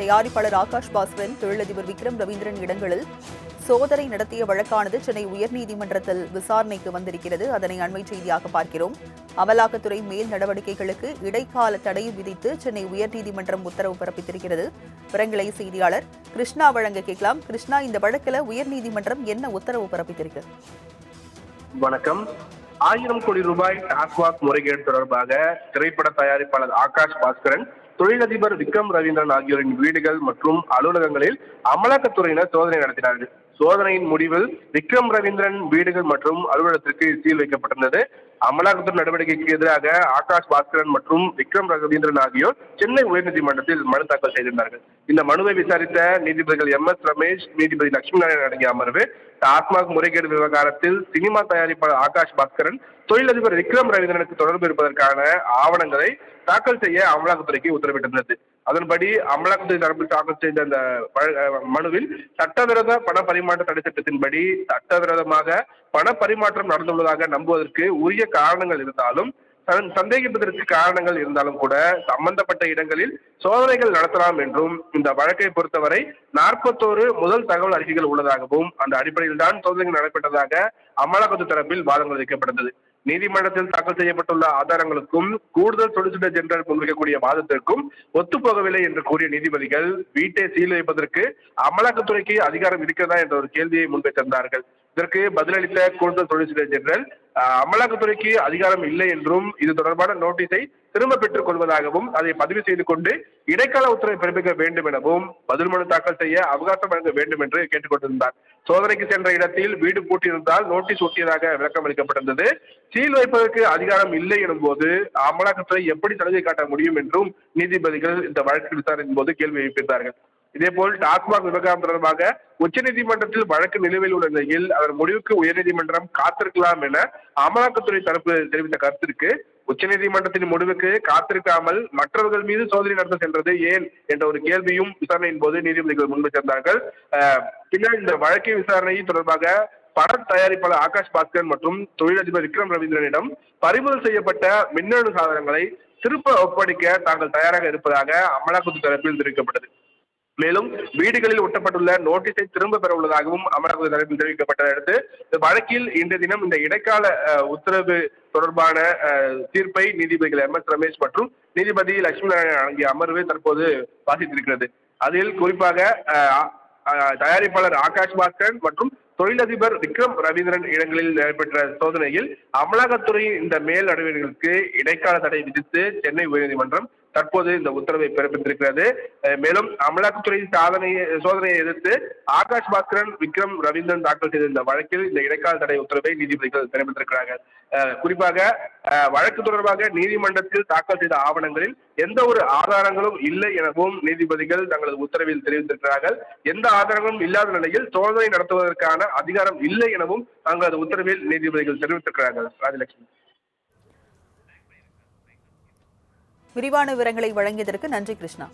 தயாரிப்பாளர் ஆகாஷ் பாஸ்வன் தொழிலதிபர் விக்ரம் ரவீந்திரன் இடங்களில் சோதனை நடத்திய வழக்கானது சென்னை உயர்நீதிமன்றத்தில் விசாரணைக்கு வந்திருக்கிறது. அதனை அண்மை செய்தியாக பார்க்கிறோம். அமலாக்கத்துறை மேல் நடவடிக்கைகளுக்கு இடைக்கால தடை விதித்து சென்னை உயர்நீதிமன்றம் உத்தரவு பிறப்பித்திருக்கிறது. விவரங்களை செய்தியாளர் கிருஷ்ணா வழங்க கேட்கலாம். கிருஷ்ணா இந்த வழக்கில் உயர்நீதிமன்றம் என்ன உத்தரவு பிறப்பித்திருக்கு? வணக்கம். ஆயிரம் கோடி ரூபாய் டாஸ்மாக் முறைகேடு தொடர்பாக திரைப்பட தயாரிப்பாளர் ஆகாஷ் பாஸ்கரன் தொழிலதிபர் விக்ரம் ரவீந்திரன் ஆகியோரின் வீடுகள் மற்றும் அலுவலகங்களில் அமலாக்கத்துறையினர் சோதனை நடத்தினார்கள். சோதனையின் முடிவில் விக்ரம் ரவீந்திரன் வீடுகள் மற்றும் அலுவலகத்திற்கு சீல் வைக்கப்பட்டிருந்தது. அமலாக்கத்துறை நடவடிக்கைக்கு எதிராக ஆகாஷ் பாஸ்கரன் மற்றும் விக்ரம் ரவீந்திரன் ஆகியோர் சென்னை உயர்நீதிமன்றத்தில் மனு தாக்கல் செய்திருந்தார்கள். இந்த மனுவை விசாரித்த நீதிபதிகள் எம் எஸ் ரமேஷ் நீதிபதி லட்சுமி நாராயணன் அடங்கிய அமர்வு டாஸ்மாக் முறைகேடு விவகாரத்தில் சினிமா தயாரிப்பாளர் ஆகாஷ் பாஸ்கரன் தொழிலதிபர் விக்ரம் ரவீந்திரனுக்கு தொடர்பு இருப்பதற்கான ஆவணங்களை தாக்கல் செய்ய அமலாக்கத்துறைக்கு உத்தரவிட்டிருந்தது. அதன்படி அமலாக்கத்துறை தரப்பில் தாக்கல் செய்த அந்த மனுவில் சட்டவிரோத பண பரிமாற்ற தடை சட்டத்தின்படி சட்டவிரோதமாக பண பரிமாற்றம் நடந்துள்ளதாக நம்புவதற்கு உரிய காரணங்கள் இருந்தாலும் சந்தேகிப்பதற்கு காரணங்கள் இருந்தாலும் கூட சம்பந்தப்பட்ட இடங்களில் சோதனைகள் நடத்தலாம் என்றும் இந்த வழக்கை பொறுத்தவரை நாற்பத்தோரு முதல் தகவல் அறிக்கைகள் உள்ளதாகவும் அந்த அடிப்படையில் தான் சோதனைகள் நடைபெற்றதாக அமலாக்கத்து தரப்பில் வாதங்கள் வைக்கப்பட்டது. நீதிமன்றத்தில் தாக்கல் செய்யப்பட்டுள்ள ஆதாரங்களுக்கும் கூடுதல் சொலிசிட்டர் ஜெனரல் முன்வைக்கக்கூடிய வாதத்திற்கும் ஒத்துப்போகவில்லை என்று கூறிய நீதிபதிகள் வீட்டை சீல் வைப்பதற்கு அமலாக்கத்துறைக்கு அதிகாரம் இருக்கிறதா என்ற ஒரு கேள்வியை முன்வைத்திருந்தார்கள் இதற்கு பதிலளித்த கூடுதல் சொலிசிட்டர் ஜெனரல் அமலாக்கத்துறைக்கு அதிகாரம் இல்லை என்றும் இது தொடர்பான நோட்டீஸை திரும்ப பெற்றுக் கொள்வதாகவும் அதை பதிவு செய்து கொண்டு இடைக்கால உத்தரவை பிறப்பிக்க வேண்டும் எனவும் பதில் மனு தாக்கல் செய்ய அவகாசம் வழங்க வேண்டும் என்று கேட்டுக்கொண்டிருந்தார் சோதனைக்கு சென்ற இடத்தில் வீடு பூட்டியிருந்தால் நோட்டீஸ் ஒட்டியதாக விளக்கம் அளிக்கப்பட்டிருந்தது. சீல் வைப்பதற்கு அதிகாரம் இல்லை எனும் போது அமலாக்கத்துறை எப்படி சலுகை காட்ட முடியும் என்றும் நீதிபதிகள் இந்த வழக்கு விசாரணையின் போது கேள்வி எழுப்பியிருந்தார்கள். இதேபோல் டாஸ்மாக் விவகாரம் தொடர்பாக உச்சநீதிமன்றத்தில் வழக்கு நிலுவையில் உள்ள நிலையில் அதன் முடிவுக்கு உயர்நீதிமன்றம் காத்திருக்கலாம் என அமலாக்கத்துறை தரப்பு தெரிவித்த கருத்திற்கு உச்சநீதிமன்றத்தின் முடிவுக்கு காத்திருக்காமல் மற்றவர்கள் மீது சோதனை நடத்த சென்றது ஏன் என்ற ஒரு கேள்வியும் விசாரணையின் போது நீதிபதிகள் முன்வைத்திருந்தார்கள் அஹ், பின்னர் இந்த வழக்கின் விசாரணை தொடர்பாக பட தயாரிப்பாளர் ஆகாஷ் பாஸ்கர் மற்றும் தொழிலதிபர் விக்ரம் ரவீந்திரனிடம் பறிமுதல் செய்யப்பட்ட மின்னணு சாதனங்களை திருப்ப ஒப்படைக்க தாங்கள் தயாராக இருப்பதாக அமலாக்கத்துறை தரப்பில் தெரிவிக்கப்பட்டது. மேலும் வீடுகளில் ஒட்டப்பட்டுள்ள நோட்டீஸை திரும்ப பெற உள்ளதாகவும் அமலாக்கத்துறை தரப்பில் தெரிவிக்கப்பட்டதை அடுத்து இந்த வழக்கில் இன்றைய தினம் இந்த இடைக்கால உத்தரவு தொடர்பான தீர்ப்பை நீதிபதிகள் எம். எஸ். ரமேஷ் மற்றும் நீதிபதி லட்சுமி நாராயணன் அடங்கிய அமர்வு தற்போது வாசித்திருக்கிறது. அதில் குறிப்பாக தயாரிப்பாளர் ஆகாஷ் பாஸ்கரன் மற்றும் தொழிலதிபர் விக்ரம் ரவீந்திரன் இடங்களில் நடைபெற்ற சோதனையில் அமலாக்கத்துறையின் இந்த மேல் நடவடிக்கைகளுக்கு இடைக்கால தடை விதித்து சென்னை உயர்நீதிமன்றம் தற்போது இந்த உத்தரவை பிறப்பித்திருக்கிறது. மேலும் அமலாக்கத்துறை சாதனையை சோதனையை எதிர்த்து ஆகாஷ் பாஸ்கரன் விக்ரம் ரவீந்திரன் தாக்கல் செய்த இந்த வழக்கில் இந்த இடைக்கால தடை உத்தரவை நீதிபதிகள் பிறப்பித்திருக்கிறார்கள் குறிப்பாக வழக்கு தொடர்பாக நீதிமன்றத்தில் தாக்கல் செய்த ஆவணங்களில் எந்த ஒரு ஆதாரங்களும் இல்லை எனவும் நீதிபதிகள் தங்களது உத்தரவில் தெரிவித்திருக்கிறார்கள். எந்த ஆதாரங்களும் இல்லாத நிலையில் சோதனை நடத்துவதற்கான அதிகாரம் இல்லை எனவும் தங்களது உத்தரவில் நீதிபதிகள் தெரிவித்திருக்கிறார்கள். ராஜலட்சுமி. விரிவான விவரங்களை வழங்கியதற்கு நன்றி கிருஷ்ணா.